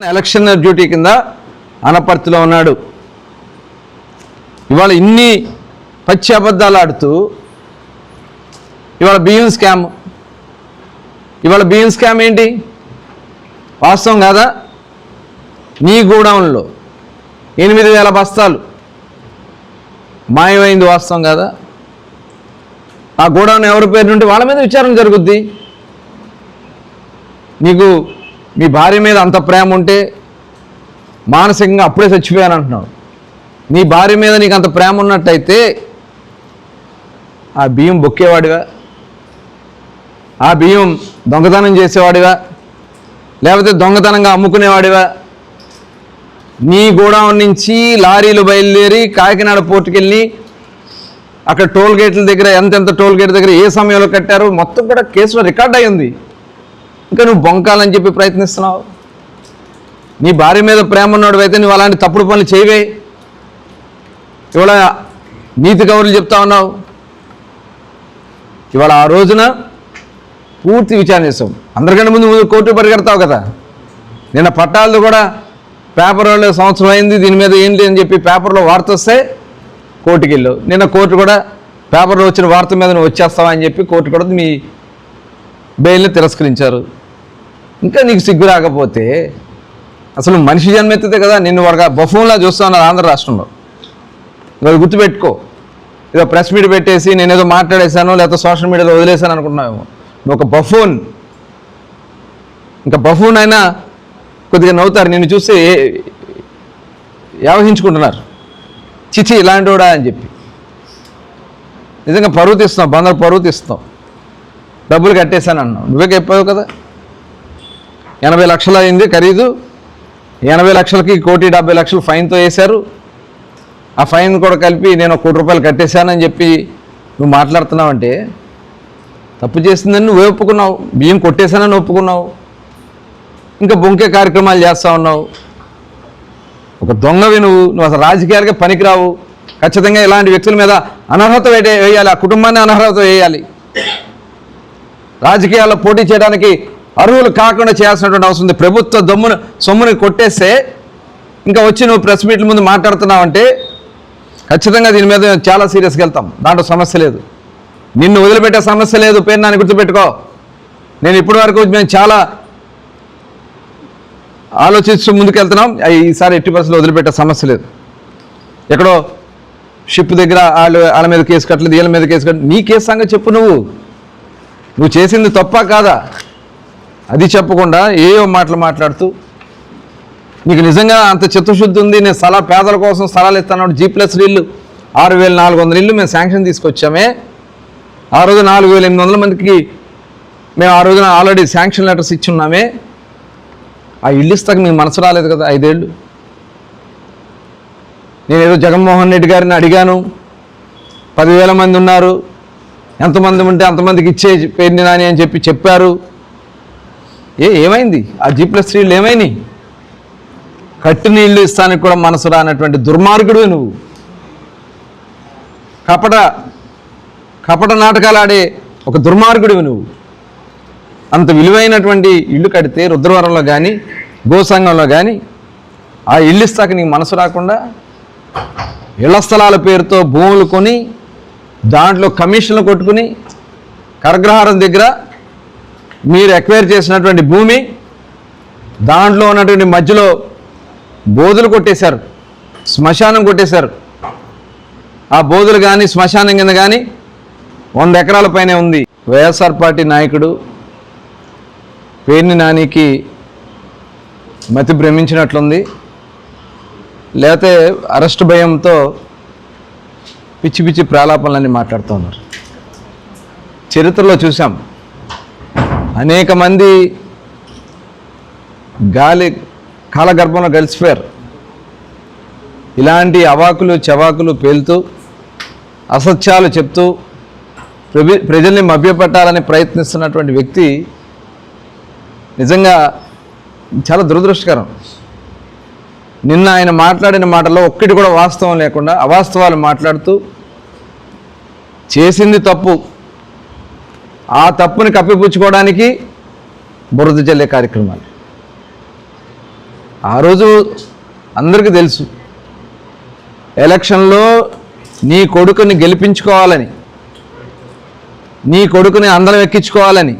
Election duty కింద అనపర్తిలో ఉన్నాడు. ఇవాళ ఇన్ని పచ్చి అబద్ధాలు ఆడుతూ ఇవాళ బియ్యం స్కామ్. ఇవాళ బియ్యం స్కామ్ ఏంటి? వాస్తవం కాదా? నీ గోడౌన్లో ఎనిమిది వేల బస్తాలు. మాయమైంది వాస్తవం కాదా? ఆ గోడౌన్ ఎవరి పేరు నుండి వాళ్ళ మీద విచారణ జరుగుద్ది? నీకు మీ భార్య మీద అంత ప్రేమ ఉంటే మానసికంగా అప్పుడే చచ్చిపోయాను అంటున్నావు నీ భార్య మీద నీకు అంత ప్రేమ ఉన్నట్టయితే ఆ బియ్యం బొక్కేవాడివా? ఆ బియ్యం దొంగతనం చేసేవాడివా? లేకపోతే దొంగతనంగా అమ్ముకునేవాడివా? నీ గోడౌన్ నుంచి లారీలు బయలుదేరి కాకినాడ పోర్టుకెళ్ళి అక్కడ టోల్ గేట్ల దగ్గర ఎంతెంత టోల్ గేట్ దగ్గర ఏ సమయంలో కట్టారో మొత్తం కూడా కేసులో రికార్డ్ అయ్యింది. ఇంకా నువ్వు బొంకాలని చెప్పి ప్రయత్నిస్తున్నావు? నీ భార్య మీద ప్రేమ ఉన్నాడు అయితే నువ్వు అలాంటి తప్పుడు పనులు చేయవే. ఇవాళ నీతి కౌరులు చెప్తా ఉన్నావు. ఇవాళ ఆ రోజున పూర్తి విచారణ చేస్తాం. అందరికంటే ముందు ముందు కోర్టు పరిగెడతావు కదా. నిన్న పట్టాలది కూడా పేపర్లో సంవత్సరం అయింది దీని మీద ఏంటి అని చెప్పి పేపర్లో వార్త వస్తే కోర్టుకి వెళ్ళు నిన్న కోర్టు కూడా పేపర్లో వచ్చిన వార్త మీద నువ్వు వచ్చేస్తావా అని చెప్పి కోర్టు కూడా మీ బెయిల్ని తిరస్కరించారు. ఇంకా నీకు సిగ్గు రాకపోతే అసలు మనిషి జన్మెత్తితే కదా నిన్ను వాడుగా బఫూన్లా చూస్తున్నారు ఆంధ్ర రాష్ట్రంలో. ఇవాళ గుర్తుపెట్టుకో. ఏదో ప్రెస్ మీట్ పెట్టేసి నేను ఏదో మాట్లాడేశాను లేకపోతే సోషల్ మీడియాలో వదిలేశాను అనుకుంటున్నావేమో. నువ్వు ఒక బఫూన్. ఇంకా బఫూన్ అయినా కొద్దిగా నవ్వుతారు. నిన్ను చూస్తే ఏ- యావహించుకుంటున్నారు. చిచి ఇలాంటివాడా అని చెప్పి. నిజంగా పరువు తీస్తున్నావు బందరు పరువు తీస్తున్నావు. డబ్బులు కట్టేశాను అన్నావు నువ్వే చెప్పావు కదా? ఎనభై లక్షలు అయింది ఖరీదు. ఎనభై లక్షలకి కోటి డెబ్బై లక్షలు ఫైన్తో వేశారు. ఆ ఫైన్ కూడా కలిపి నేను కోటి రూపాయలు కట్టేశానని చెప్పి నువ్వు మాట్లాడుతున్నావంటే తప్పు చేసిందని నువ్వు ఒప్పుకున్నావు. బియ్యం కొట్టేశానని ఒప్పుకున్నావు. ఇంకా బొంకే కార్యక్రమాలు చేస్తూ ఉన్నావు. ఒక దొంగవి నువ్వు. నువ్వు అసలు రాజకీయాలకే పనికిరావు. ఖచ్చితంగా ఇలాంటి వ్యక్తుల మీద అనర్హత వేయాలి. ఆ కుటుంబాన్ని అనర్హత వేయాలి. రాజకీయాల్లో పోటీ చేయడానికి అర్హులు కాకుండా చేయాల్సినటువంటి అవసరం ఉంది. ప్రభుత్వ దమ్మును సొమ్ముని కొట్టేస్తే ఇంకా వచ్చి నువ్వు ప్రెస్ మీట్ల ముందు మాట్లాడుతున్నావంటే ఖచ్చితంగా దీని మీద చాలా సీరియస్గా వెళ్తాం. దాంట్లో సమస్య లేదు. నిన్ను వదిలిపెట్టే సమస్య లేదు. పేరు నాని గుర్తుపెట్టుకో. నేను ఇప్పటి వరకు మేము చాలా ఆలోచిస్తూ ముందుకెళ్తున్నాం. ఈసారి ఎట్టి పరిస్థితులు వదిలిపెట్టే సమస్య లేదు. ఎక్కడో షిప్ దగ్గర వాళ్ళు వాళ్ళ మీద కేసు కట్టలేదు వీళ్ళ మీద కేసు కట్టలేదు నీ కేసు సంగతి చెప్పు నువ్వు. నువ్వు చేసింది తప్ప కాదా? అది చెప్పకుండా ఏవో మాటలు మాట్లాడుతూ నీకు నిజంగా అంత చిత్తశుద్ధి ఉంది నేను స్థలా పేదల కోసం స్థలాలు ఇస్తాను జీ ప్లస్ ఇల్లు ఆరు వేల నాలుగు వందల ఇల్లు మేము శాంక్షన్ తీసుకొచ్చామే. ఆ రోజు నాలుగు వేల ఎనిమిది వందల మందికి మేము ఆ రోజున ఆల్రెడీ శాంక్షన్ లెటర్స్ ఇచ్చున్నామే ఆ ఇల్లు ఇస్తాక మీ మనసు రాలేదు కదా ఐదేళ్ళు. నేను ఏదో జగన్మోహన్ రెడ్డి గారిని అడిగాను. పదివేల మంది ఉన్నారు. ఎంతమంది ఉంటే అంతమందికి ఇచ్చే పేరుని నాని అని చెప్పి చెప్పారు. ఏ ఏమైంది? ఆ జీ ప్లస్ త్రీలు ఏమైనాయి? కట్టు నీళ్ళు ఇస్తానికి కూడా మనసు రానటువంటి దుర్మార్గుడు నువ్వు. కపట కపట నాటకాలు ఆడే ఒక దుర్మార్గుడివి నువ్వు. అంత విలువైనటువంటి ఇల్లు కడితే రుద్రవరంలో కానీ గోసంగంలో కానీ ఆ ఇల్లు ఇస్తాక నీకు మనసు రాకుండా ఇళ్ళ స్థలాల పేరుతో భూములు కొని దాంట్లో కమిషన్లు కొట్టుకుని కరగ్రహారం దగ్గర మీరు ఎక్వైర్ చేసినటువంటి భూమి దాంట్లో ఉన్నటువంటి మధ్యలో బోధులు కొట్టేశారు శ్మశానం కొట్టేశారు. ఆ బోధులు కానీ శ్మశానం కింద కానీ వంద ఎకరాల పైనే ఉంది. వైఎస్ఆర్ పార్టీ నాయకుడు పేర్ని నానికి మతి భ్రమించినట్లుంది. లేకపోతే అరెస్ట్ భయంతో పిచ్చి పిచ్చి ప్రాలాపనలన్నీ మాట్లాడుతూ ఉన్నారు. చరిత్రలో చూసాం అనేక మంది గాలి కాలగర్భంలో కలిసిపోయారు ఇలాంటి అవాకులు చవాకులు పేలుతూ అసత్యాలు చెప్తూ ప్రజల్ని మభ్యపెట్టాలని ప్రయత్నిస్తున్నటువంటి వ్యక్తి నిజంగా చాలా దురదృష్టకరం. నిన్న ఆయన మాట్లాడిన మాటల్లో ఒక్కటి కూడా వాస్తవం లేకుండా అవాస్తవాలు మాట్లాడుతూ చేసింది తప్పు ఆ తప్పుని కప్పిపుచ్చుకోవడానికి బురద జల్లే కార్యక్రమాలు. ఆ రోజు అందరికీ తెలుసు ఎలక్షన్లో నీ కొడుకుని గెలిపించుకోవాలని నీ కొడుకుని అందరం ఎక్కించుకోవాలని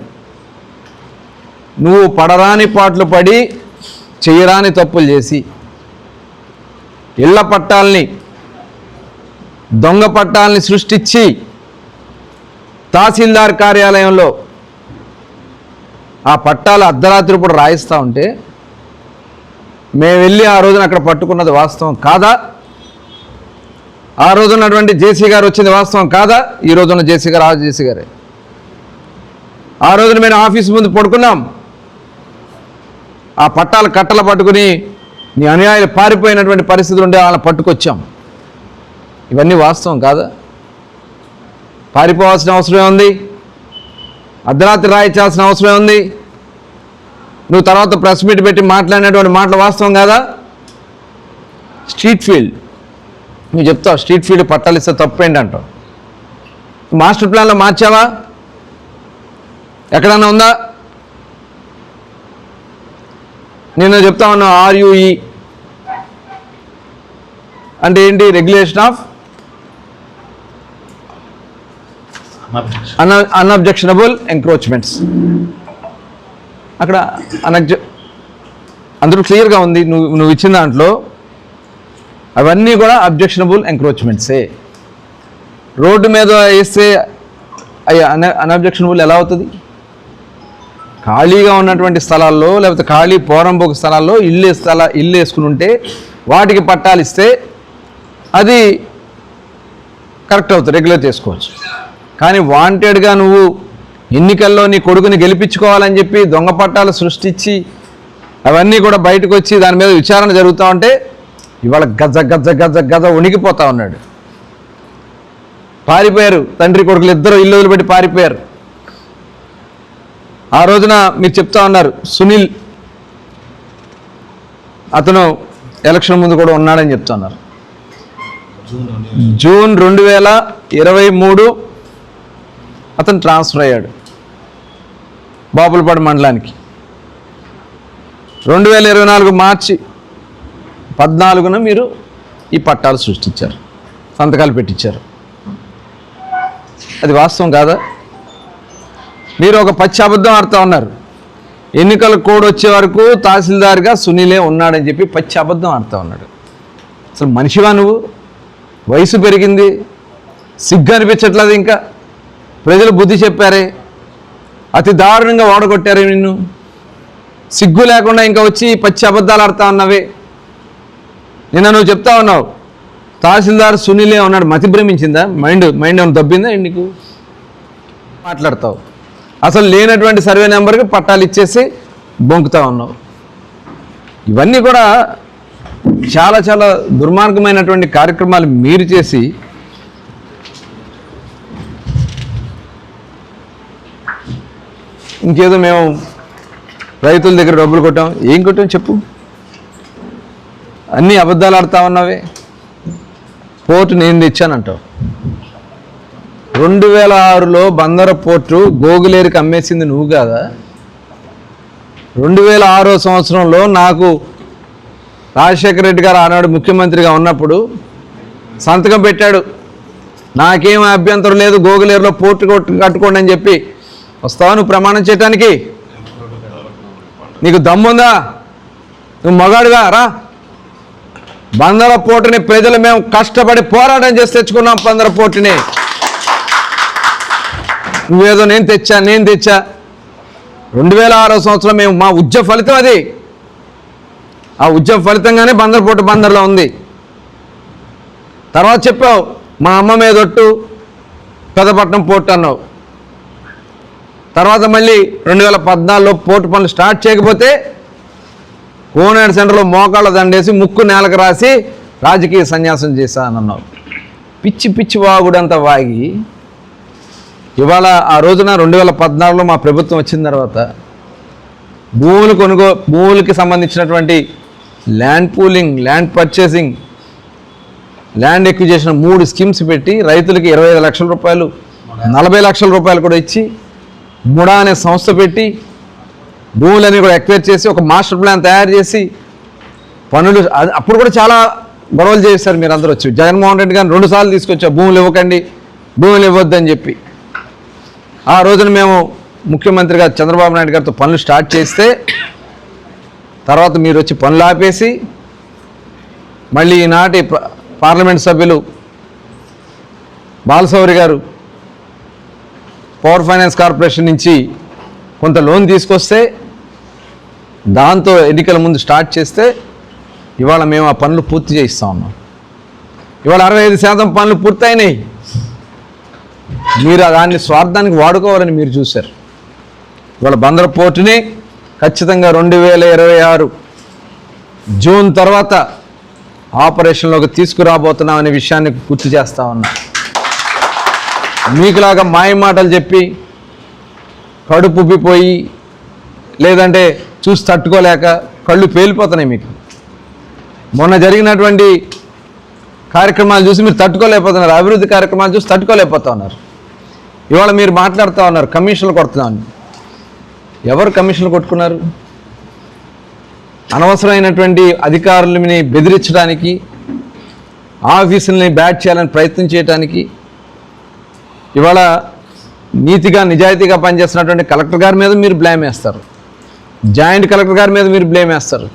నువ్వు పడరాని పాటలు పడి చేయరాని తప్పులు చేసి ఇళ్ళ పట్టాలని దొంగ పట్టాలని సృష్టించి తహసీల్దార్ కార్యాలయంలో ఆ పట్టాలు అర్ధరాత్రి పూట రాయిస్తూ ఉంటే మేము వెళ్ళి ఆ రోజున అక్కడ పట్టుకున్నది వాస్తవం కాదా? ఆ రోజున్నటువంటి జేసీ గారు వచ్చింది వాస్తవం కాదా? ఈ రోజున్న జేసీ గారు ఆ జేసీ గారే. ఆ రోజున మేము ఆఫీస్ ముందు పడుకున్నాం. ఆ పట్టాలు కట్టలు పట్టుకుని నీ అనుయాయులు పారిపోయినటువంటి పరిస్థితులు ఉండే వాళ్ళని పట్టుకొచ్చాం. ఇవన్నీ వాస్తవం కాదా? పారిపోవాల్సిన అవసరం ఉంది. అర్ధరాత్రి రాయించాల్సిన అవసరం ఉంది. నువ్వు తర్వాత ప్రెస్ మీట్ పెట్టి మాట్లాడినటువంటి మాటలు వాస్తవం కాదా? Street field. నువ్వు చెప్తావు స్ట్రీట్ ఫీల్డ్ పట్టాలు ఇస్తే తప్పేంటి అంటావు? మాస్టర్ ప్లాన్లో మార్చావా? ఎక్కడన్నా ఉందా? నేను చెప్తా ఉన్నా ఆర్యుఈ. అంటే ఏంటి? Regulation of un unobjectionable encroachments అక్కడ అనబ్జ అందరూ క్లియర్గా ఉంది. నువ్వు నువ్వు ఇచ్చిన దాంట్లో అవన్నీ కూడా అబ్జెక్షనబుల్ ఎంక్రోచ్మెంట్సే రోడ్డు మీద వేస్తే అవి అన అన్అబ్జెక్షనబుల్ ఎలా అవుతుంది? ఖాళీగా ఉన్నటువంటి స్థలాల్లో లేకపోతే ఖాళీ పోరంబోక స్థలాల్లో ఇల్లు స్థల ఇల్లు వేసుకుని ఉంటే వాటికి పట్టాలు ఇస్తే అది కరెక్ట్ అవుతుంది రెగ్యులర్ చేసుకోవచ్చు. కానీ వాంటెడ్గా నువ్వు ఎన్నికల్లో నీ కొడుకుని గెలిపించుకోవాలని చెప్పి దొంగ పట్టాలు సృష్టించి అవన్నీ కూడా బయటకు వచ్చి దాని మీద విచారణ జరుగుతూ ఉంటే ఇవాళ గజ గజ గజ గజ ఉనికిపోతా ఉన్నాడు. పారిపోయారు తండ్రి కొడుకులు ఇద్దరు ఇల్లు వదిలిపెట్టి పారిపోయారు. ఆ రోజున మీరు చెప్తా ఉన్నారు సునీల్ అతను ఎలక్షన్ ముందు కూడా ఉన్నాడని చెప్తున్నారు జూన్ రెండు వేల ఇరవై మూడు అతను ట్రాన్స్ఫర్ అయ్యాడు. బాపులపాడు మండలానికి. రెండు వేల ఇరవై నాలుగు మార్చి పద్నాలుగున మీరు ఈ పట్టాలు సృష్టించారు. సంతకాలు పెట్టించారు. అది వాస్తవం కాదా? మీరు ఒక పచ్చి అబద్ధం ఆడుతూ ఉన్నారు. ఎన్నికల కోడ్ వచ్చే వరకు తహసీల్దార్గా సునీలే ఉన్నాడని చెప్పి పచ్చి అబద్ధం ఆడుతూ ఉన్నాడు. అసలు మనిషివా నువ్వు? వయసు పెరిగింది. సిగ్గు అనిపించట్లేదు ఇంకా? ప్రజలు బుద్ధి చెప్పారే? అతి దారుణంగా ఓడగొట్టారే నిన్ను? సిగ్గు లేకుండా ఇంకా వచ్చి పచ్చి అబద్ధాలు ఆడుతా ఉన్నవే? నిన్న నువ్వు చెప్తా ఉన్నావు తహసీల్దార్ సునీలే ఉన్నాడు మతి భ్రమించిందా? మైండ్ మైండ్ ఏమైనా దబ్బిందా ఏంటి నీకు? మాట్లాడతావు. అసలు లేనటువంటి సర్వే నెంబర్కి పట్టాలు ఇచ్చేసి బొంకుతా ఉన్నావు. ఇవన్నీ కూడా చాలా చాలా దుర్మార్గమైనటువంటి కార్యక్రమాలు మీరు చేసి ఇంకేదో మేము రైతుల దగ్గర డబ్బులు కొట్టాం. ఏం కొట్టాం చెప్పు. అన్నీ అబద్ధాలు ఆడుతా ఉన్నావే. పోర్టు నేను తెచ్చానంటావు. రెండు వేల ఆరులో బందర పోర్టు గోగులేరికి అమ్మేసింది నువ్వు కాదా? రెండు వేల ఆరో సంవత్సరంలో నాకు రాజశేఖర రెడ్డి గారు ఆనాడు ముఖ్యమంత్రిగా ఉన్నప్పుడు సంతకం పెట్టాడు. నాకేం అభ్యంతరం లేదు గోగులేరులో పోర్టు కట్టుకోండి అని చెప్పి వస్తావా నువ్వు ప్రమాణం చేయటానికి? నీకు దమ్ముందా నువ్వు మగాడుగా రా. బందర పోటుని ప్రజలు మేము కష్టపడి పోరాటం చేసి తెచ్చుకున్నాం బందర పోటుని. నువ్వేదో నేను తెచ్చా నేను తెచ్చా. రెండు వేల ఆరో సంవత్సరం మేము మా ఉద్యమ ఫలితం అది. ఆ ఉద్యమ ఫలితంగానే బందర్ పోటు బందర్లో ఉంది. తర్వాత చెప్పావు మా అమ్మ మీదొట్టు పెదపట్నం పోర్టు అన్నావు. తర్వాత మళ్ళీ రెండు వేల పద్నాలుగులో పోర్టు పనులు స్టార్ట్ చేయకపోతే కోనేడు సెంటర్లో మోకాళ్ళ దండేసి ముక్కు నేలకు రాసి రాజకీయ సన్యాసం చేశానన్నావు. పిచ్చి పిచ్చి వాగుడంతా వాగి ఇవాళ ఆ రోజున రెండు వేల పద్నాలుగులో మా ప్రభుత్వం వచ్చిన తర్వాత భూములు కొనుగో భూములకి సంబంధించినటువంటి land pooling land purchasing land acquisition మూడు స్కీమ్స్ పెట్టి రైతులకి ఇరవై ఐదు లక్షల రూపాయలు నలభై లక్షల రూపాయలు కూడా ఇచ్చి ముడా అనే సంస్థ పెట్టి భూములన్నీ కూడా ఎక్వైర్ చేసి ఒక మాస్టర్ ప్లాన్ తయారు చేసి పనులు అప్పుడు కూడా చాలా గొడవలు చేశారు మీరు అందరూ వచ్చి. జగన్మోహన్ రెడ్డి గారిని రెండుసార్లు తీసుకొచ్చా భూములు ఇవ్వకండి భూములు ఇవ్వద్దని చెప్పి. ఆ రోజున మేము ముఖ్యమంత్రి గారు చంద్రబాబు నాయుడు గారితో పనులు స్టార్ట్ చేస్తే తర్వాత మీరు వచ్చి పనులు ఆపేసి మళ్ళీ ఈనాటి ప- పార్లమెంట్ సభ్యులు బాలసౌరి గారు పవర్ ఫైనాన్స్ కార్పొరేషన్ నుంచి కొంత లోన్ తీసుకొస్తే దాంతో ఎన్నికల ముందు స్టార్ట్ చేస్తే ఇవాళ మేము ఆ పనులు పూర్తి చేయిస్తా ఉన్నాం. ఇవాళ అరవై ఐదు శాతం పనులు పూర్తయినాయి. మీరు దాన్ని స్వార్థానికి వాడుకోవాలని మీరు చూశారు. ఇవాళ బందర పోర్టుని ఖచ్చితంగా రెండు వేల ఇరవై ఆరు జూన్ తర్వాత ఆపరేషన్లోకి తీసుకురాబోతున్నాం అనే విషయాన్ని గుర్తు చేస్తా ఉన్నా. మీకులాగా మాయ మాటలు చెప్పి కడుపు ఉబ్బిపోయి లేదంటే చూసి తట్టుకోలేక కళ్ళు పేలిపోతున్నాయి మీకు. మొన్న జరిగినటువంటి కార్యక్రమాలు చూసి మీరు తట్టుకోలేకపోతున్నారు. అభివృద్ధి కార్యక్రమాలు చూసి తట్టుకోలేకపోతా ఉన్నారు. ఇవాళ మీరు మాట్లాడుతూ ఉన్నారు కమిషన్లు కొడుతున్నాను. ఎవరు కమిషన్లు కొట్టుకున్నారు? అనవసరమైనటువంటి అధికారులని బెదిరించడానికి ఆఫీసుల్ని బ్యాట్ చేయాలని ప్రయత్నం చేయడానికి ఇవాళ నీతిగా నిజాయితీగా పనిచేస్తున్నటువంటి కలెక్టర్ గారి మీద మీరు బ్లేమ్ వేస్తారు. జాయింట్ కలెక్టర్ గారి మీద మీరు బ్లేమ్ వేస్తారు.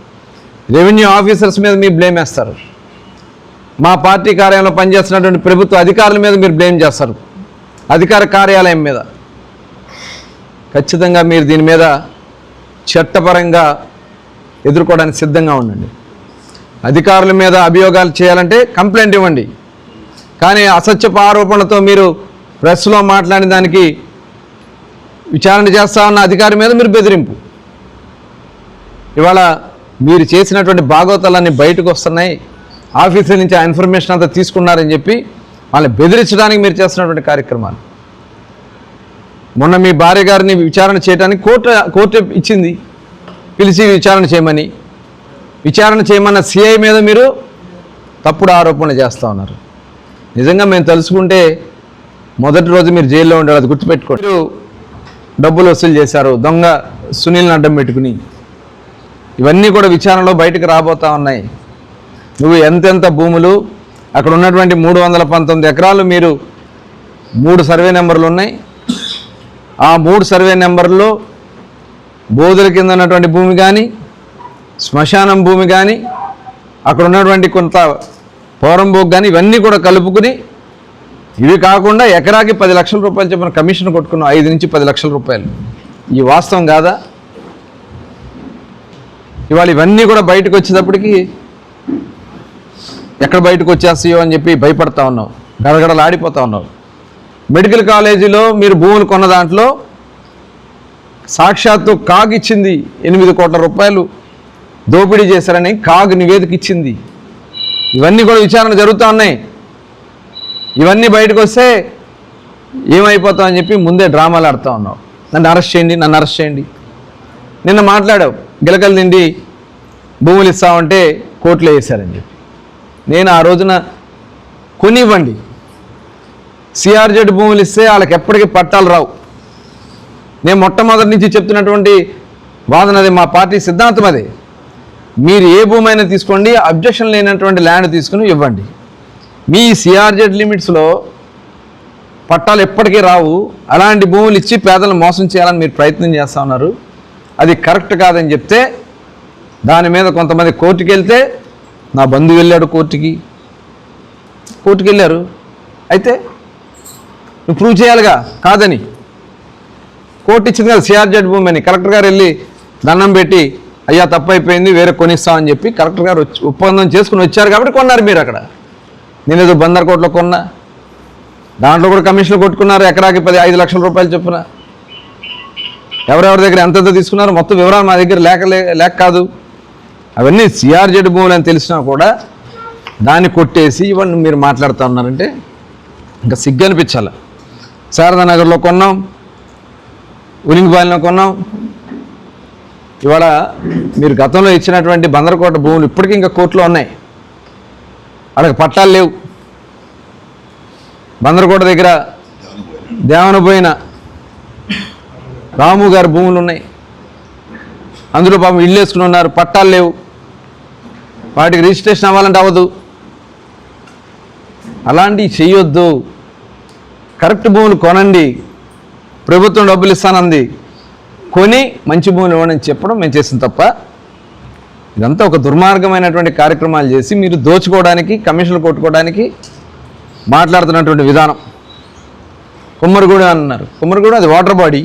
రెవెన్యూ ఆఫీసర్స్ మీద మీరు బ్లేమ్ వేస్తారు. మా పార్టీ కార్యాలయంలో పనిచేస్తున్నటువంటి ప్రభుత్వ అధికారుల మీద మీరు బ్లేమ్ చేస్తారు. అధికార కార్యాలయం మీద. ఖచ్చితంగా మీరు దీని మీద చట్టపరంగా ఎదుర్కోవడానికి సిద్ధంగా ఉండండి. అధికారుల మీద అభియోగాలు చేయాలంటే కంప్లైంట్ ఇవ్వండి. కానీ అసత్యపు ఆరోపణలతో మీరు ప్రెస్లో మాట్లాడిన దానికి విచారణ చేస్తా ఉన్న అధికారి మీద మీరు బెదిరింపు. ఇవాళ మీరు చేసినటువంటి భాగవతాలన్నీ బయటకు వస్తున్నాయి. ఆఫీసుల నుంచి ఆ ఇన్ఫర్మేషన్ అంతా తీసుకున్నారని చెప్పి వాళ్ళని బెదిరించడానికి మీరు చేస్తున్నటువంటి కార్యక్రమాలు. మొన్న మీ భార్య గారిని విచారణ చేయడానికి కోర్టు కోర్టు ఇచ్చింది. పిలిచి విచారణ చేయమని. విచారణ చేయమన్న సిఐ మీద మీరు తప్పుడు ఆరోపణలు చేస్తూ ఉన్నారు. నిజంగా మేము తెలుసుకుంటే మొదటి రోజు మీరు జైల్లో ఉండాలి అది గుర్తుపెట్టుకోండి. మీరు డబ్బులు వసూలు చేశారు దొంగ సునీల్ని అడ్డం పెట్టుకుని. ఇవన్నీ కూడా విచారణలో బయటకు రాబోతా ఉన్నాయి. నువ్వు ఎంతెంత భూములు అక్కడ ఉన్నటువంటి మూడు వందల పంతొమ్మిది ఎకరాలు మీరు మూడు సర్వే నెంబర్లు ఉన్నాయి. ఆ మూడు సర్వే నెంబర్లో బోధుల కింద ఉన్నటువంటి భూమి కానీ శ్మశానం భూమి కానీ అక్కడ ఉన్నటువంటి కొంత పోరంబోక్ కానీ ఇవన్నీ కూడా కలుపుకుని ఇవి కాకుండా ఎకరాకి పది లక్షల రూపాయలు చెప్పిన కమిషన్ కొట్టుకున్నాం. ఐదు నుంచి పది లక్షల రూపాయలు. ఈ వాస్తవం కాదా? ఇవాళ ఇవన్నీ కూడా బయటకు వచ్చేటప్పటికి ఎక్కడ బయటకు వచ్చేస్తాయో అని చెప్పి భయపడతా ఉన్నావు. గడగడలాడిపోతా ఉన్నావు. మెడికల్ కాలేజీలో మీరు భూములు కొన్న దాంట్లో సాక్షాత్తు కాగ్ ఇచ్చింది ఎనిమిది కోట్ల రూపాయలు దోపిడీ చేశారని కాగ్ నివేదిక ఇచ్చింది. ఇవన్నీ కూడా విచారణ జరుగుతూ ఉన్నాయి. ఇవన్నీ బయటకు వస్తే ఏమైపోతామని చెప్పి ముందే డ్రామాలు ఆడుతూ ఉన్నావు. నన్ను అరెస్ట్ చేయండి నన్ను అరెస్ట్ చేయండి. నిన్న మాట్లాడావు గిలకలు తిండి భూములు ఇస్తామంటే కోర్టులో వేశారని చెప్పి. నేను ఆ రోజున కొనివ్వండి. సిఆర్జెడ్ భూములు ఇస్తే వాళ్ళకి ఎప్పటికీ పట్టాలు రావు. నేను మొట్టమొదటి నుంచి చెప్తున్నటువంటి వాదన అది మా పార్టీ సిద్ధాంతం అది. మీరు ఏ భూమైనా తీసుకోండి అబ్జెక్షన్ లేనటువంటి ల్యాండ్ తీసుకుని ఇవ్వండి. మీ సిఆర్జెడ్ లిమిట్స్లో పట్టాలు ఎప్పటికీ రావు. అలాంటి భూములు ఇచ్చి పేదలను మోసం చేయాలని మీరు ప్రయత్నం చేస్తూ ఉన్నారు. అది కరెక్ట్ కాదని చెప్తే దాని మీద కొంతమంది కోర్టుకి వెళ్తే నా బంధువు వెళ్ళాడు కోర్టుకి. కోర్టుకి వెళ్ళారు. అయితే నువ్వు ప్రూవ్ చేయాలిగా? కాదని. కోర్టు ఇచ్చింది కదా సిఆర్జెడ్ భూమి అని. కలెక్టర్ గారు వెళ్ళి దండం పెట్టి అయ్యా తప్పైపోయింది వేరే కొనిస్తామని చెప్పి కలెక్టర్ గారు వచ్చి ఒప్పందం చేసుకుని వచ్చారు కాబట్టి కొన్నారు మీరు అక్కడ. నేను ఏదో బందర్ కోట్లో కొన్నా? దాంట్లో కూడా కమిషన్లు కొట్టుకున్నారు. ఎకరాకి పది ఐదు లక్షల రూపాయలు చొప్పున. ఎవరెవరి దగ్గర ఎంతెంత తీసుకున్నారు మొత్తం వివరాలు మా దగ్గర లేక లే- లేక కాదు. అవన్నీ సిఆర్జెడ్ భూములు అని తెలిసినా కూడా దాన్ని కొట్టేసి ఇవన్నీ మీరు మాట్లాడుతూ ఉన్నారంటే ఇంకా సిగ్గు అనిపించాల. శారదానగర్లో కొన్నాం. ఉలింగిపాలెంలో కొన్నాం. ఇవాళ మీరు గతంలో ఇచ్చినటువంటి బందరకోట భూములు ఇప్పటికీ ఇంకా కోర్టులో ఉన్నాయి. అక్కడ పట్టాలు లేవు. బందరకోట దగ్గర దేవనపోయిన రాము గారి భూములు ఉన్నాయి. అందులో పాపం ఇల్లు వేసుకుని ఉన్నారు పట్టాలు లేవు. వాటికి రిజిస్ట్రేషన్ అవ్వాలంటే అవ్వదు. అలాంటివి చేయొద్దు. కరెక్ట్ భూములు కొనండి. ప్రభుత్వం డబ్బులు ఇస్తానంది. కొని మంచి భూములు ఇవ్వని చెప్పడం మేము చేసిన తప్ప ఇదంతా ఒక దుర్మార్గమైనటువంటి కార్యక్రమాలు చేసి మీరు దోచుకోవడానికి కమిషన్లు కొట్టుకోవడానికి మాట్లాడుతున్నటువంటి విధానం. కుమ్మరిగూడెం అన్నారు. కుమ్మరిగూడెం అది వాటర్ బాడీ.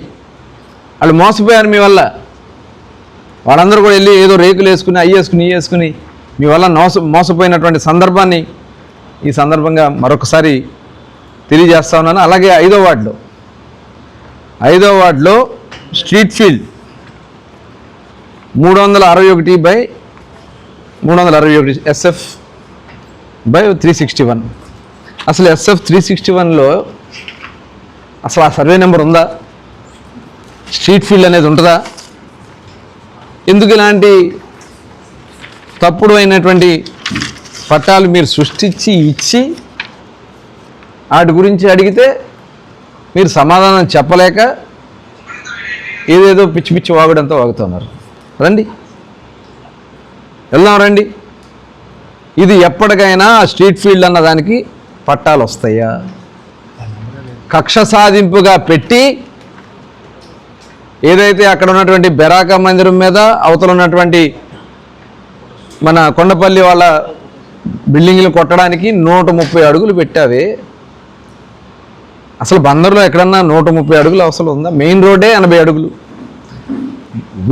వాళ్ళు మోసపోయారు మీ వల్ల. వాళ్ళందరూ కూడా వెళ్ళి ఏదో రేకులు వేసుకుని అయ్యి వేసుకుని ఇవి వేసుకుని మీ వల్ల మోస మోసపోయినటువంటి సందర్భాన్ని ఈ సందర్భంగా మరొకసారి తెలియజేస్తా ఉన్నాను. అలాగే ఐదో వార్డులో ఐదో వార్డులో స్ట్రీట్ ఫీల్డ్ మూడు వందల అరవై ఒకటి బై మూడు వందల అరవై ఒకటి SF by three sixty one అసలు ఎస్ఎఫ్ త్రీ సిక్స్టీ వన్లో అసలు ఆ సర్వే నెంబర్ ఉందా? స్ట్రీట్ ఫీల్డ్ అనేది ఉంటుందా? ఎందుకు ఇలాంటి తప్పుడు అయినటువంటి పట్టాలు మీరు సృష్టించి ఇచ్చి వాటి గురించి అడిగితే మీరు సమాధానం చెప్పలేక ఏదేదో పిచ్చి పిచ్చి వాగుడంతా వాగుతున్నారు. రండి. వెళ్దాం రండి. ఇది ఎప్పటికైనా స్ట్రీట్ ఫీల్డ్ అన్న దానికి పట్టాలు వస్తాయా? కక్ష సాధింపుగా పెట్టి ఏదైతే అక్కడ ఉన్నటువంటి బెరాకా మందిరం మీద అవతల ఉన్నటువంటి మన కొండపల్లి వాళ్ళ బిల్డింగ్లు కొట్టడానికి నూట ముప్పై అడుగులు పెట్టావే. అసలు బందర్లో ఎక్కడన్నా నూట ముప్పై అడుగులు అవసరం ఉందా? మెయిన్ రోడ్డే ఎనభై అడుగులు.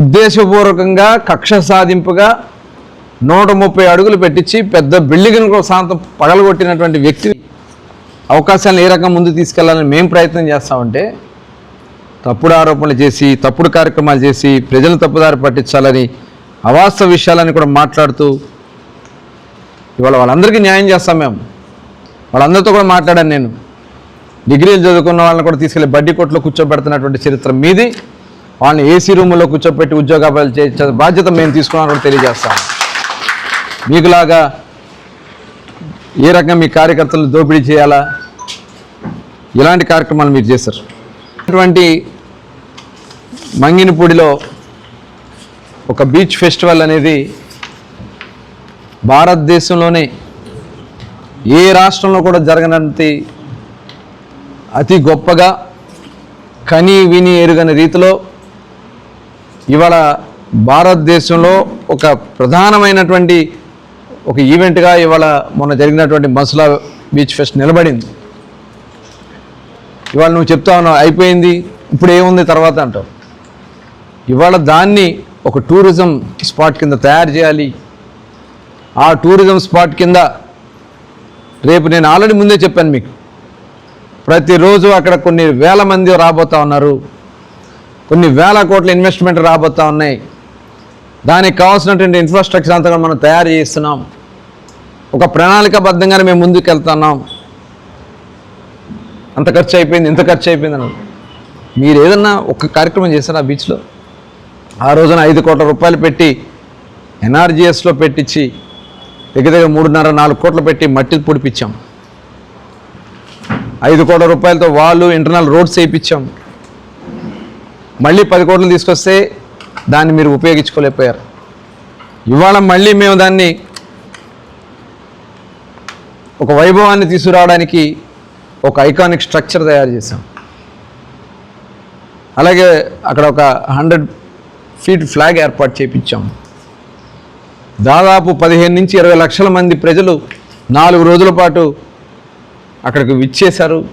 ఉద్దేశపూర్వకంగా కక్ష సాధింపుగా నూట ముప్పై అడుగులు పెట్టించి పెద్ద బిల్డింగ్ను సాంతం పగలగొట్టినటువంటి వ్యక్తి అవకాశాలను ఏ రకం ముందు తీసుకెళ్ళాలని మేము ప్రయత్నం చేస్తామంటే తప్పుడు ఆరోపణలు చేసి తప్పుడు కార్యక్రమాలు చేసి ప్రజలను తప్పుదారి పట్టించాలని అవాస్తవ విషయాలని కూడా మాట్లాడుతూ ఇవాళ వాళ్ళందరికీ న్యాయం చేస్తాం మేము. వాళ్ళందరితో కూడా మాట్లాడాను నేను. డిగ్రీలు చదువుకున్న వాళ్ళని కూడా తీసుకెళ్ళి బడ్డీ కొట్లో కూర్చోబెడుతున్నటువంటి చరిత్ర మీది. వాళ్ళని ఏసీ రూముల్లో కూర్చోబెట్టి ఉద్యోగాలు చేసే బాధ్యత మేము తీసుకున్నామని కూడా తెలియజేస్తాము మీకులాగా ఏ రకంగా మీ కార్యకర్తలు దోపిడీ చేయాలా? ఇలాంటి కార్యక్రమాలు మీరు చేశారు. అటువంటి మంగినపూడిలో ఒక బీచ్ ఫెస్టివల్ అనేది భారతదేశంలోనే ఏ రాష్ట్రంలో కూడా జరగనంత అతి గొప్పగా కని విని ఎరుగని రీతిలో ఇవాళ భారతదేశంలో ఒక ప్రధానమైనటువంటి ఒక ఈవెంట్గా ఇవాళ మొన్న జరిగినటువంటి మసులా బీచ్ ఫెస్ట్ నిలబడింది. ఇవాళ నువ్వు చెప్తా ఉన్నావు అయిపోయింది ఇప్పుడు ఏముంది తర్వాత అంటావు. ఇవాళ దాన్ని ఒక టూరిజం స్పాట్ కింద తయారు చేయాలి. ఆ టూరిజం స్పాట్ కింద రేపు నేను ఆల్రెడీ ముందే చెప్పాను మీకు. ప్రతిరోజు అక్కడ కొన్ని వేల మంది రాబోతా ఉన్నారు. కొన్ని వేల కోట్ల ఇన్వెస్ట్మెంట్ రాబోతా ఉన్నాయి. దానికి కావాల్సినటువంటి ఇన్ఫ్రాస్ట్రక్చర్ అంతగా మనం తయారు చేస్తున్నాం. ఒక ప్రణాళికబద్ధంగానే మేము ముందుకు వెళ్తున్నాం అంత ఖర్చు అయిపోయింది ఇంత ఖర్చు అయిపోయింది అని మీరు ఏదన్నా ఒక కార్యక్రమం చేశారా ఆ బీచ్లో? ఆ రోజున ఐదు కోట్ల రూపాయలు పెట్టి ఎన్ఆర్జిఎస్లో పెట్టించి దగ్గర దగ్గర మూడున్నర నాలుగు కోట్లు పెట్టి మట్టి పొడిపించాం. ఐదు కోట్ల రూపాయలతో వాళ్ళు ఇంటర్నల్ రోడ్స్ వేయించాం. మళ్ళీ పది కోట్లు తీసుకొస్తే దాన్ని మీరు ఉపయోగించుకోలేకపోయారు. ఇవాళ మళ్ళీ మేము దాన్ని ఒక వైభవాన్ని తీసుకురావడానికి ఒక ఐకానిక్ స్ట్రక్చర్ తయారు చేసాం అలాగే అక్కడ ఒక హండ్రెడ్ ఫీట్ ఫ్లాగ్ ఏర్పాటు చేయించాం దాదాపు పదిహేను నుంచి ఇరవై లక్షల మంది ప్రజలు నాలుగు రోజుల పాటు అక్కడికి విచ్చేశారు.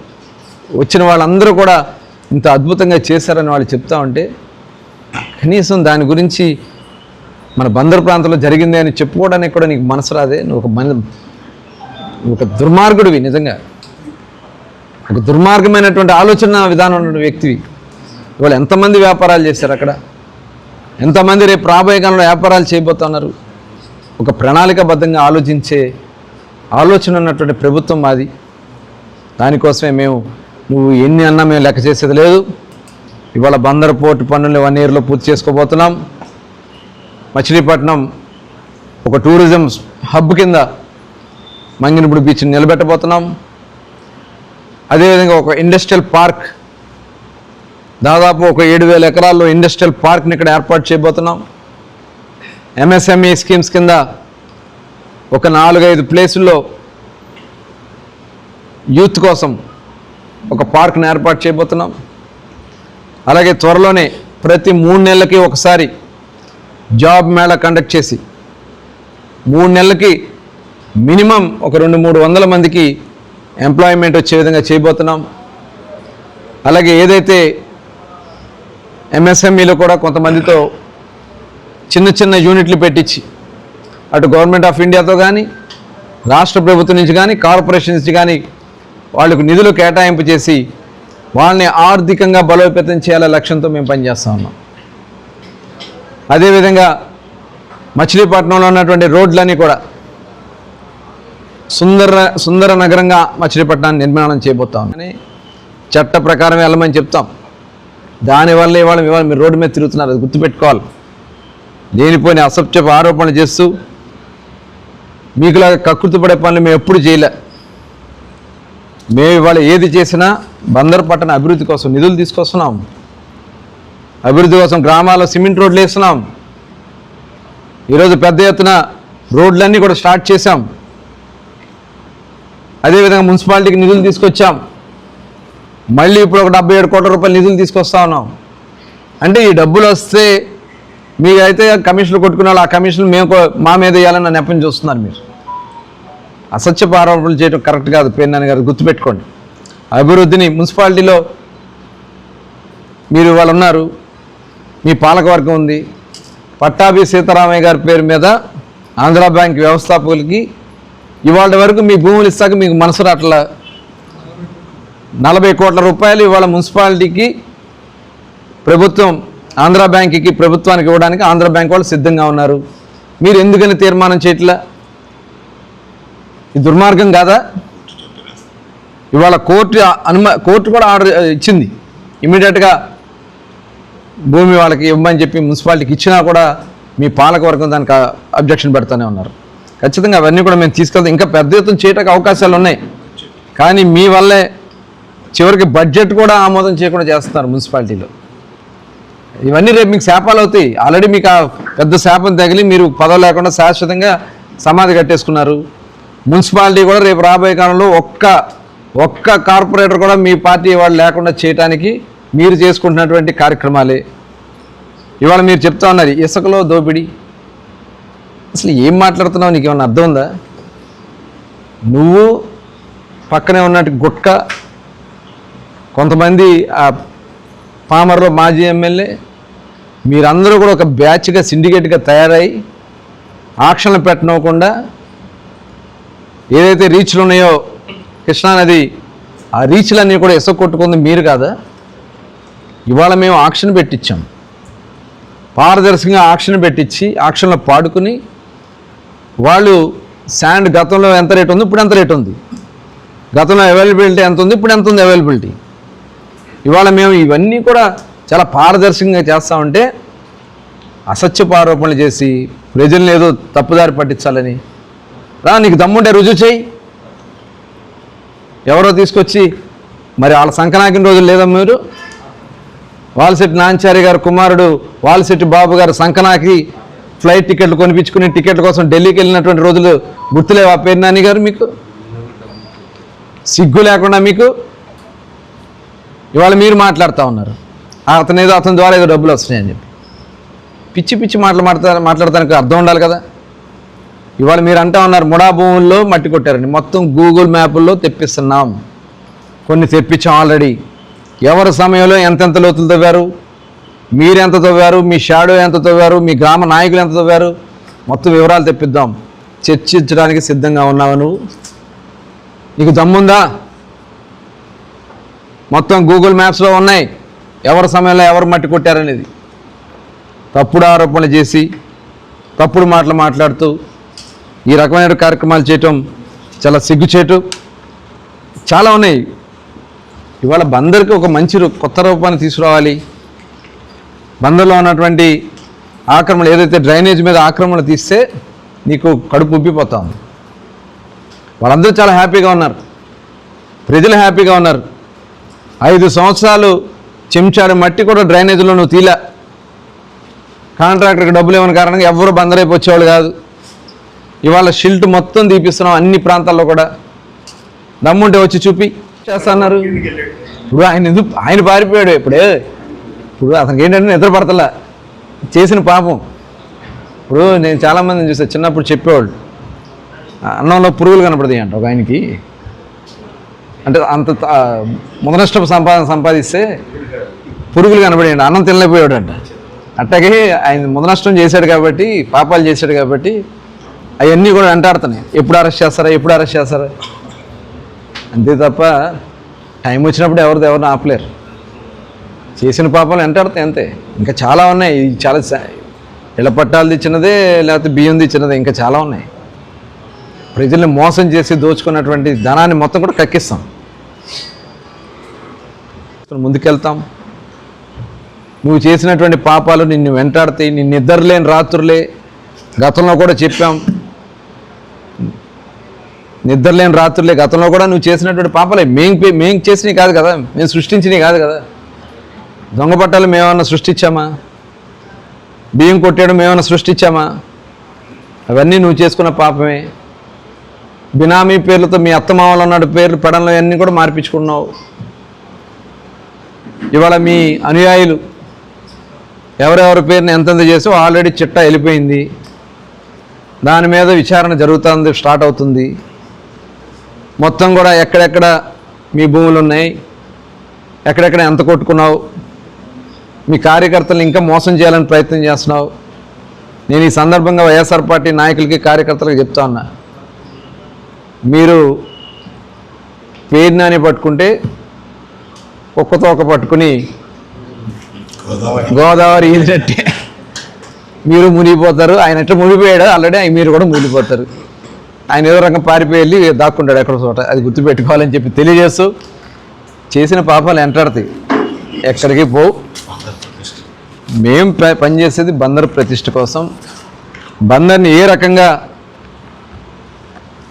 వచ్చిన వాళ్ళందరూ కూడా ఇంత అద్భుతంగా చేశారని వాళ్ళు చెప్తా ఉంటే కనీసం దాని గురించి మన బందర్ ప్రాంతంలో జరిగింది అని చెప్పుకోవడానికి కూడా నీకు మనసు రాదే నువ్వు ఒక మన ఒక దుర్మార్గుడివి నిజంగా. ఒక దుర్మార్గమైనటువంటి ఆలోచన విధానం ఉన్న వ్యక్తివి. ఇవాళ ఎంతమంది వ్యాపారాలు చేశారు అక్కడ? ఎంతమంది రేపు రాబోయే కాలంలో వ్యాపారాలు చేయబోతున్నారు? ఒక ప్రణాళికబద్ధంగా ఆలోచించే ఆలోచన ఉన్నటువంటి ప్రభుత్వం మాది. దానికోసమే మేము నువ్వు ఎన్ని అన్నా మేము లెక్క చేసేది లేదు. ఇవాళ బందరు పోర్టు పనులు వన్ ఇయర్లో పూర్తి చేసుకోబోతున్నాం. మచిలీపట్నం ఒక టూరిజం హబ్ కింద మంగినపూడి బీచ్ని నిలబెట్టబోతున్నాం. అదేవిధంగా ఒక ఇండస్ట్రియల్ పార్క్ దాదాపు ఒక ఏడు వేల ఎకరాల్లో ఇండస్ట్రియల్ పార్క్ని ఇక్కడ ఏర్పాటు చేయబోతున్నాం. ఎంఎస్ఎంఈ స్కీమ్స్ కింద ఒక నాలుగైదు ప్లేసుల్లో యూత్ కోసం ఒక పార్క్ని ఏర్పాటు చేయబోతున్నాం. అలాగే త్వరలోనే ప్రతి మూడు నెలలకి ఒకసారి జాబ్ మేళా కండక్ట్ చేసి మూడు నెలలకి మినిమం ఒక రెండు మూడు వందల మందికి ఎంప్లాయ్మెంట్ వచ్చే విధంగా చేయబోతున్నాం. అలాగే ఏదైతే ఎంఎస్ఎంఈలో కూడా కొంతమందితో చిన్న చిన్న యూనిట్లు పెట్టించి అటు గవర్నమెంట్ ఆఫ్ ఇండియాతో కానీ రాష్ట్ర ప్రభుత్వం నుంచి కానీ కార్పొరేషన్ నుంచి కానీ వాళ్ళకు నిధులు కేటాయింపు చేసి వాళ్ళని ఆర్థికంగా బలోపేతం చేయాలనే లక్ష్యంతో మేము పనిచేస్తూ ఉన్నాం. అదేవిధంగా మచిలీపట్నంలో ఉన్నటువంటి రోడ్లన్నీ కూడా సుందర సుందర నగరంగా మచిలీపట్నాన్ని నిర్మాణం చేయబోతాం. అని చట్ట ప్రకారం వెళ్ళమని చెప్తాం. దానివల్ల ఇవాళ ఇవాళ మీరు రోడ్డు మీద తిరుగుతున్నారు. అది గుర్తుపెట్టుకోవాలి. లేనిపోయిన అసభ్యపు ఆరోపణలు చేస్తూ మీకులాగా కకృతిపడే పనులు మేము ఎప్పుడు చేయలే. మేము ఇవాళ ఏది చేసినా బందర్ పట్టణ అభివృద్ధి కోసం నిధులు తీసుకొస్తున్నాం. అభివృద్ధి కోసం గ్రామాల్లో సిమెంట్ రోడ్లు వేస్తున్నాం. ఈరోజు పెద్ద ఎత్తున రోడ్లన్నీ కూడా స్టార్ట్ చేశాం. అదేవిధంగా మున్సిపాలిటీకి నిధులు తీసుకొచ్చాం. మళ్ళీ ఇప్పుడు ఒక డెబ్బై ఏడు కోట్ల రూపాయలు నిధులు తీసుకొస్తా ఉన్నాం. అంటే ఈ డబ్బులు వస్తే మీరైతే కమిషన్లు కొట్టుకున్న ఆ కమిషన్లు మేము మా మీద వేయాలని నెపం చూస్తున్నారు మీరు. అసత్య ఆరోపణలు చేయడం కరెక్ట్ కాదు పేర్నాని గారు గుర్తుపెట్టుకోండి. అభివృద్ధిని మున్సిపాలిటీలో మీరు వాళ్ళు ఉన్నారు మీ పాలకవర్గం ఉంది. పట్టాభి సీతారామయ్య గారి పేరు మీద ఆంధ్రా బ్యాంక్ వ్యవస్థాపకులకి ఇవాళ వరకు మీ భూములు ఇస్తాక మీకు మనసు రాట్లా నలభై కోట్ల రూపాయలు ఇవాళ మున్సిపాలిటీకి ప్రభుత్వం ఆంధ్ర బ్యాంక్కి ప్రభుత్వానికి ఇవ్వడానికి ఆంధ్ర బ్యాంక్ వాళ్ళు సిద్ధంగా ఉన్నారు. మీరు ఎందుకని తీర్మానం చేయట్లా? ఇది దుర్మార్గం కాదా? ఇవాళ కోర్టు అనుమ కోర్టు కూడా ఆర్డర్ ఇచ్చింది. ఇమీడియట్గా భూమి వాళ్ళకి ఇవ్వమని చెప్పి మున్సిపాలిటీకి ఇచ్చినా కూడా మీ పాలకవర్గం దానికి అబ్జెక్షన్ పెడతానే ఉన్నారు. ఖచ్చితంగా అవన్నీ కూడా మేము తీసుకెళ్తాం. ఇంకా పెద్ద ఎత్తున చేయటానికి అవకాశాలు ఉన్నాయి. కానీ మీ వల్లే చివరికి బడ్జెట్ కూడా ఆమోదం చేయకుండా చేస్తున్నారు మున్సిపాలిటీలో. ఇవన్నీ రేపు మీకు శాపాలు అవుతాయి. ఆల్రెడీ మీకు ఆ పెద్ద శాపం తగిలి మీరు పదవి లేకుండా శాశ్వతంగా సమాధి కట్టేసుకున్నారు. మున్సిపాలిటీ కూడా రేపు రాబోయే కాలంలో ఒక్క ఒక్క కార్పొరేటర్ కూడా మీ పార్టీ వాళ్ళు లేకుండా చేయడానికి మీరు చేసుకుంటున్నటువంటి కార్యక్రమాలే. ఇవాళ మీరు చెప్తా ఉన్నారు ఇసుకలో దోపిడీ. అసలు ఏం మాట్లాడుతున్నావు? నీకు ఏమన్నా అర్థం ఉందా? నువ్వు పక్కనే ఉన్నట్టు గుట్క కొంతమంది ఆ పామర్లో మాజీ ఎమ్మెల్యే మీరందరూ కూడా ఒక బ్యాచ్గా సిండికేట్గా తయారై ఆక్షన్లు పెట్టనివ్వకుండా ఏదైతే రీచ్లు ఉన్నాయో కృష్ణానది ఆ రీచ్లన్నీ కూడా ఇసుక కొట్టుకుంది మీరు కాదా? ఇవాళ మేము ఆక్షన్ పెట్టించాం పారదర్శకంగా ఆక్షన్ పెట్టించి ఆక్షన్లో పాడుకుని వాళ్ళు శాండ్ గతంలో ఎంత రేట్ ఉంది ఇప్పుడు ఎంత రేట్ ఉంది? గతంలో అవైలబిలిటీ ఎంత ఉంది? ఇప్పుడు ఎంత ఉంది అవైలబిలిటీ ఇవాళ మేము ఇవన్నీ కూడా చాలా పారదర్శకంగా చేస్తామంటే అసత్యపు ఆరోపణలు చేసి ప్రజల్ని ఏదో తప్పుదారి పట్టించాలని రా నీకు దమ్ముంటే రుజువు చేయి. ఎవరో తీసుకొచ్చి మరి వాళ్ళ సంకనాకిన రోజులు లేదా మీరు? వాలశెట్టి నాంచారి గారు కుమారుడు వాలశెట్టి బాబు గారు సంకనాకి ఫ్లైట్ టికెట్లు కొనిపించుకుని టికెట్ల కోసం ఢిల్లీకి వెళ్ళినటువంటి రోజులు గుర్తులేవా? పేరు నాన్నగారు గారు మీకు? సిగ్గు లేకుండా మీకు? ఇవాళ మీరు మాట్లాడుతూ ఉన్నారు. అతను ఏదో అతని ద్వారా ఏదో డబ్బులు వస్తున్నాయని చెప్పి. పిచ్చి పిచ్చి మాటలు మాట్లాడతా మాట్లాడటానికి అర్థం ఉండాలి కదా? ఇవాళ మీరు అంటా ఉన్నారు ముడా భూముల్లో మట్టి కొట్టారండి మొత్తం గూగుల్ మ్యాపుల్లో తెప్పిస్తున్నాం. కొన్ని తెప్పించాం ఆల్రెడీ. ఎవరి సమయంలో ఎంతెంత లోతులు తవ్వారు? మీరు ఎంత తవ్వారు మీ షాడో ఎంత తవ్వారు మీ గ్రామ నాయకులు ఎంత తవ్వారు? మొత్తం వివరాలు తెప్పిద్దాం. చర్చించడానికి సిద్ధంగా ఉన్నావు నువ్వు? నీకు దమ్ముందా? మొత్తం గూగుల్ మ్యాప్స్లో ఉన్నాయి. ఎవరి సమయంలో ఎవరు మట్టి కొట్టారనేది. తప్పుడు ఆరోపణలు చేసి తప్పుడు మాటలు మాట్లాడుతూ ఈ రకమైన కార్యక్రమాలు చేయటం చాలా సిగ్గుచేటు. చాలా ఉన్నాయి. ఇవాళ బందరికి ఒక మంచి కొత్త రూపాన్ని తీసుకురావాలి. బందర్లో ఉన్నటువంటి ఆక్రమణ ఏదైతే డ్రైనేజ్ మీద ఆక్రమణ తీస్తే నీకు కడుపు ఉబ్బిపోతా ఉంది. వాళ్ళందరూ చాలా హ్యాపీగా ఉన్నారు. ప్రజలు హ్యాపీగా ఉన్నారు. ఐదు సంవత్సరాలు చెంచాడు మట్టి కూడా డ్రైనేజీలో నువ్వు తీలా. కాంట్రాక్టర్కి డబ్బులు ఇవ్వని కారణంగా ఎవరు బందరైపు వచ్చేవాళ్ళు కాదు. ఇవాళ షిల్ట్ మొత్తం తీపిస్తున్నాం అన్ని ప్రాంతాల్లో కూడా. దమ్ముంటే వచ్చి చూపి. చేస్తున్నారు ఇప్పుడు ఆయన ఎందుకు ఆయన పారిపోయాడు ఇప్పుడే. ఇప్పుడు అతనికి ఏంటంటే నిద్ర పడతలా. చేసిన పాపం. ఇప్పుడు నేను చాలామందిని చూసా చిన్నప్పుడు చెప్పేవాళ్ళు. ఆ అన్నంలో పురుగులు కనపడతాయి అంట ఒక ఆయనకి. అంటే అంత ఆ, ముదనష్టపు సంపాదన సంపాదిస్తే పురుగులు కనపడేయండి అన్నం తినలేకపోయాడు అంట అట్టగే ఆయన ముదనష్టం చేశాడు కాబట్టి పాపాలు చేశాడు కాబట్టి అవన్నీ కూడా వెంటాడుతున్నాయి. ఎప్పుడు అరెస్ట్ చేస్తారా ఎప్పుడు అరెస్ట్ చేస్తారా? అంతే తప్ప టైం వచ్చినప్పుడు ఎవరిది ఎవరిని ఆపలేరు. చేసిన పాపాలు వెంటాడుతాయి అంతే. ఇంకా చాలా ఉన్నాయి. ఇది చాలా ఇళ్ళ పట్టాలు తెచ్చినదే లేకపోతే బియ్యం తెచ్చినదే ఇంకా చాలా ఉన్నాయి. ప్రజల్ని మోసం చేసి దోచుకున్నటువంటి ధనాన్ని మొత్తం కూడా కక్కిస్తాం. ముందుకెళ్తాం. నువ్వు చేసినటువంటి పాపాలు నిన్ను వెంటాడతాయి. నిన్ను నిద్రలేని రాత్రులే. గతంలో కూడా చెప్పాం. నిద్రలేని రాత్రులే. గతంలో కూడా నువ్వు చేసినటువంటి పాపాలే. మేం మేం చేసినవి కాదు కదా. మేము సృష్టించినవి కాదు కదా. దొంగ పట్టాలు మేమన్నా సృష్టించామా? బియ్యం కొట్టేయడం మేమన్నా సృష్టించామా? అవన్నీ నువ్వు చేసుకున్న పాపమే. బినామీ పేర్లతో మీ అత్తమామలు ఉన్నాడు పేర్లు పడనలు అన్నీ కూడా మార్పించుకున్నావు. ఇవాళ మీ అనుయాయులు ఎవరెవరి పేరుని ఎంతెంత చేసో ఆల్రెడీ చిట్టా వెళ్ళిపోయింది. దాని మీద విచారణ జరుగుతుంది స్టార్ట్ అవుతుంది. మొత్తం కూడా ఎక్కడెక్కడ మీ భూములు ఉన్నాయి ఎక్కడెక్కడ ఎంత కొట్టుకున్నావు మీ కార్యకర్తలు ఇంకా మోసం చేయాలని ప్రయత్నం చేస్తున్నావు? నేను ఈ సందర్భంగా వైఎస్ఆర్ పార్టీ నాయకులకి కార్యకర్తలకు చెప్తా ఉన్నా. మీరు పేరునాని పట్టుకుంటే ఒక్కతోక పట్టుకుని గోదావరి ఈదినట్టే మీరు మునిగిపోతారు. ఆయన ఎట్లా మునిగిపోయాడు ఆల్రెడీ ఆయన మీరు కూడా మునిగిపోతారు. ఆయన ఏదో రకం పారిపోయి వెళ్ళి దాక్కుంటాడు ఎక్కడ చోట. అది గుర్తుపెట్టుకోవాలని చెప్పి తెలియజేస్తూ చేసిన పాపాలు ఎంటాడతాయి ఎక్కడికి పోవు. మేము పనిచేసేది బందర్ ప్రతిష్ట కోసం. బందర్ని ఏ రకంగా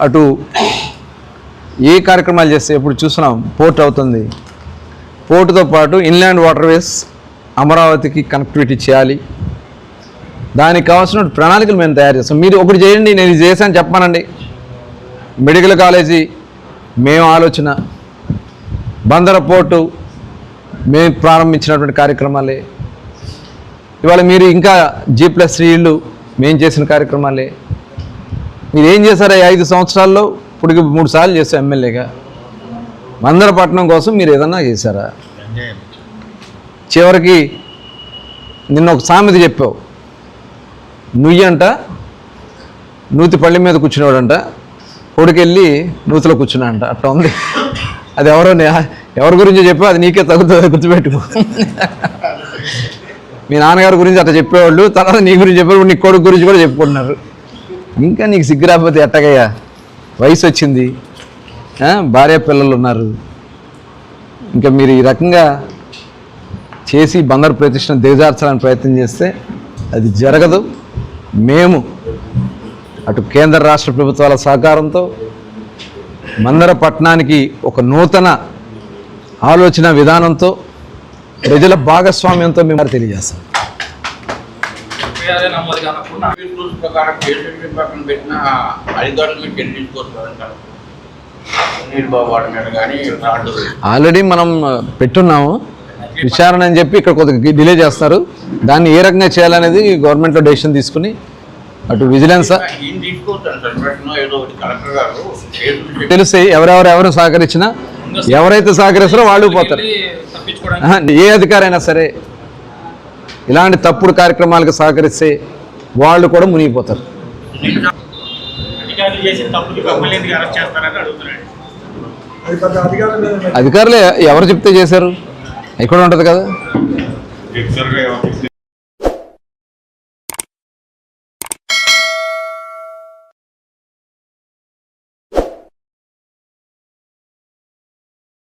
అటు ఏ కార్యక్రమాలు చేస్తే ఇప్పుడు చూస్తున్నాం. పోర్ట్ అవుతుంది. పోర్టుతో పాటు ఇన్లాండ్ వాటర్వేస్ అమరావతికి కనెక్టివిటీ చేయాలి. దానికి కావాల్సిన ప్రణాళికలు మేము తయారు చేస్తాం. మీరు ఒకటి చేయండి నేను ఇది చేశాను చెప్పానండి. మెడికల్ కాలేజీ మేము ఆలోచన. బందర పోర్టు మేము ప్రారంభించినటువంటి కార్యక్రమాలే. ఇవాళ మీరు ఇంకా జీ ప్లస్ త్రీ ఇళ్ళు మేము చేసిన కార్యక్రమాలే. మీరు ఏం చేశారా ఐదు సంవత్సరాల్లో? ఇప్పటికి మూడు సార్లు చేస్తాం ఎమ్మెల్యేగా. మందరపట్నం కోసం మీరు ఏదన్నా చేశారా? చివరికి నిన్న ఒక సామెత చెప్పావు. నుయ్యంట నూతి పళ్ళి మీద కూర్చునేవాడంట కొడుకెళ్ళి నూతిలో కూర్చున్నాడంట. అట్లా ఉంది. అది ఎవరో ఎవరి గురించి చెప్పావు అది నీకే తగ్గుతుంది గుర్తుపెట్టుకో. మీ నాన్నగారి గురించి అట్లా చెప్పేవాళ్ళు తర్వాత నీ గురించి చెప్పేవాళ్ళు నీ కొడుకు గురించి కూడా చెప్పుకుంటున్నారు. ఇంకా నీకు సిగ్గురాకపోతే ఎట్టగయ్యా? వయసు వచ్చింది భార్య పిల్లలు ఉన్నారు. ఇంకా మీరు ఈ రకంగా చేసి బందరు ప్రతిష్టను దిగజార్చాలని ప్రయత్నం చేస్తే అది జరగదు. మేము అటు కేంద్ర రాష్ట్ర ప్రభుత్వాల సహకారంతో మందర పట్టణానికి ఒక నూతన ఆలోచన విధానంతో ప్రజల భాగస్వామ్యంతో మేము తెలియజేస్తాం. ఆల్రెడీ మనం పెట్టున్నాము. విచారణ అని చెప్పి ఇక్కడ కొద్దిగా డిలే చేస్తారు దాన్ని ఏ రకంగా చేయాలనేది గవర్నమెంట్లో డెసిషన్ తీసుకుని అటు విజిలెన్స్ తెలిసి ఎవరెవరు ఎవరు సహకరించినా ఎవరైతే సహకరిస్తారో వాళ్ళు పోతారు. ఏ అధికారైనా సరే ఇలాంటి తప్పుడు కార్యక్రమాలకు సహకరిస్తే వాళ్ళు కూడా మునిగిపోతారు. అధికారులు ఎవరు చెప్తే చేశారు? ఇక్కడ ఉంటుంది కదా.